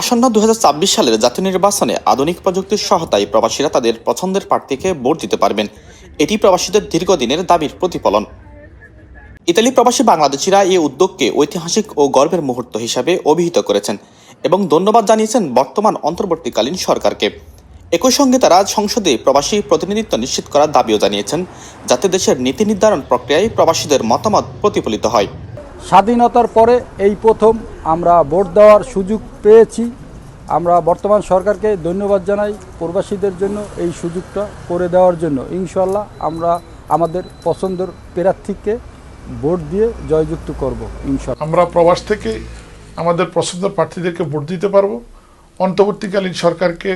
আসন্ন দু হাজার ছাব্বিশ সালের জাতীয় নির্বাচনে আধুনিক প্রযুক্তির সহায়তায় প্রবাসীরা তাদের পছন্দের প্রার্থীকে ভোট দিতে পারবেন। এটি প্রবাসীদের দীর্ঘদিনের দাবির প্রতিফলন। ইতালি প্রবাসী বাংলাদেশিরা এই উদ্যোগকে ঐতিহাসিক ও গর্বের মুহূর্ত হিসাবে অভিহিত করেছেন এবং ধন্যবাদ জানিয়েছেন বর্তমান অন্তর্বর্তীকালীন সরকারকে। একই সঙ্গে তারা সংসদে প্রবাসী প্রতিনিধিত্ব নিশ্চিত করার দাবিও জানিয়েছেন, যাতে দেশের নীতি নির্ধারণ প্রক্রিয়ায় প্রবাসীদের মতামত প্রতিফলিত হয়। স্বাধীনতার পরে এই প্রথম আমরা ভোট দেওয়ার সুযোগ পেয়েছি। আমরা বর্তমান সরকারকে ধন্যবাদ জানাই প্রবাসীদের জন্য এই সুযোগটা করে দেওয়ার জন্য। ইনশাল্লাহ আমরা আমাদের পছন্দের প্রার্থীকে ভোট দিয়ে জয়যুক্ত করব ইনশাল্লাহ আমরা প্রবাস থেকে আমাদের পছন্দের প্রার্থীদেরকে ভোট দিতে পারব। অন্তর্বর্তীকালীন সরকারকে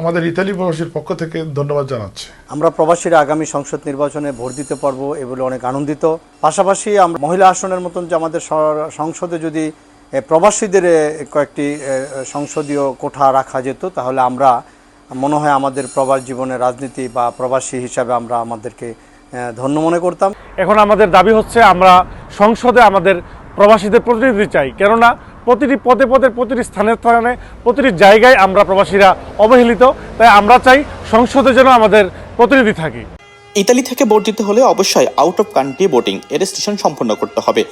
আমাদের ইতালি প্রবাসীর পক্ষ থেকে ধন্যবাদ জানাচ্ছি। আমরা প্রবাসীরা আগামী সংসদ নির্বাচনে ভোট দিতে পারব এ বলে অনেক আনন্দিত। পাশাপাশি আমরা মহিলা আসনের মতন যে আমাদের সংসদে যদি প্রবাসীদের কয়েকটি সংসদীয় কোঠা রাখা যেত তাহলে আমরা মনে হয় আমাদের প্রবাস জীবনের রাজনীতি বা প্রবাসী হিসাবে আমরা আমাদেরকে ধন্য মনে করতাম। এখন আমাদের দাবি হচ্ছে আমরা সংসদে আমাদের প্রবাসীদের প্রতিনিধি চাই। কেননা প্রতিটি পদে পদে প্রতিটি স্থানে স্থানে প্রতিটি জায়গায় আমরা প্রবাসীরা অবহেলিত তাই আমরা চাই সংসদে যেন আমাদের প্রতিনিধি থাকি। ইতালি থেকে ভোট দিতে হলে অবশ্যই out of country voting registration সম্পন্ন করতে হবে।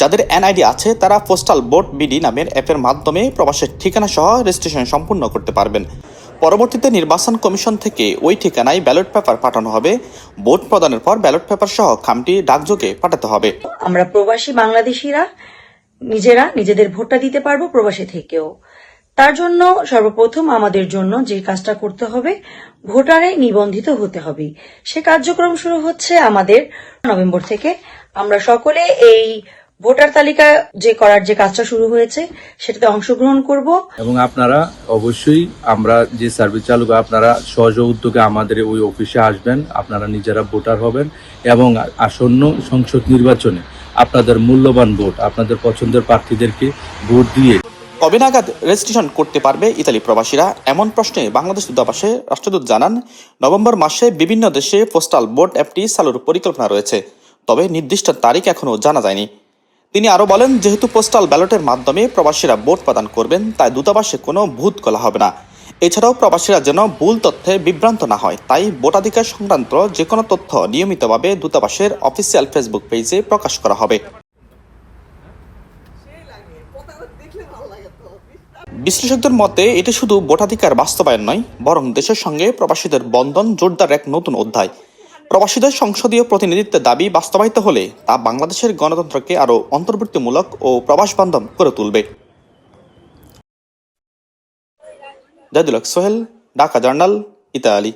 যাদের এনআইডি আছে তারা পোস্টাল ভোট বিডি নামের অ্যাপের মাধ্যমে প্রবাসের ঠিকানা সহ রেজিস্ট্রেশন সম্পূর্ণ করতে পারবেন। পরবর্তীতে নির্বাচন কমিশন থেকে ওই ঠিকানায় ব্যালট পেপার পাঠানো হবে। ভোট প্রদানের পর ব্যালট পেপার সহ খামটি ডাকযোগে পাঠাতে হবে। আমরা প্রবাসী বাংলাদেশিরা নিজেরা নিজেদের ভোটটা দিতে পারব প্রবাসী থেকেও। তার জন্য সর্বপ্রথম আমাদের জন্য যে কাজটা করতে হবে, ভোটারে নিবন্ধিত হতে হবে। সে কার্যক্রম শুরু হচ্ছে আমাদের নভেম্বর থেকে। আমরা সকলে এই ভোটার তালিকা যে করার যে কাজটা শুরু হয়েছে, সেটাতে অংশগ্রহণ করব। এবং আপনারা অবশ্যই আমরা যে সার্ভিস চালু আপনারা সহজ উদ্যোগে আমাদের ওই অফিসে আসবেন, আপনারা নিজেরা ভোটার হবেন এবং আসন্ন সংসদ নির্বাচনে আপনাদের মূল্যবান ভোট, আপনাদের পছন্দের প্রার্থীদেরকে ভোট দিয়ে কবে নাগাদ রেজিস্ট্রেশন করতে পারবে ইতালি প্রবাসীরা? এমন প্রশ্নে বাংলাদেশ দূতাবাসে রাষ্ট্রদূত জানান, নভেম্বর মাসে বিভিন্ন দেশে পোস্টাল ভোট অ্যাপটি চালুর পরিকল্পনা রয়েছে, তবে নির্দিষ্ট তারিখ এখনও জানা যায়নি। তিনি আরও বলেন, যেহেতু পোস্টাল ব্যালটের মাধ্যমে প্রবাসীরা ভোট প্রদান করবেন, তাই দূতাবাসে কোনো ভূত কলা হবে না। এছাড়াও প্রবাসীরা যেন ভুল তথ্যে বিভ্রান্ত না হয়, তাই ভোটাধিকার সংক্রান্ত যে কোনো তথ্য নিয়মিতভাবে দূতাবাসের অফিসিয়াল ফেসবুক পেজে প্রকাশ করা হবে। বিশ্লেষকদের মতে, এটি শুধু ভোটাধিকার বাস্তবায়ন নয়, বরং দেশের সঙ্গে প্রবাসীদের বন্ধন জোরদার এক নতুন অধ্যায়। প্রবাসীদের সংসদীয় প্রতিনিধিত্বের দাবি বাস্তবায়িত হলে তা বাংলাদেশের গণতন্ত্রকে আরও অন্তর্বর্তীমূলক ও প্রবাস বান্ধব করে তুলবে। জাদুলক সোহেল, ঢাকা জার্নাল, ইতালি।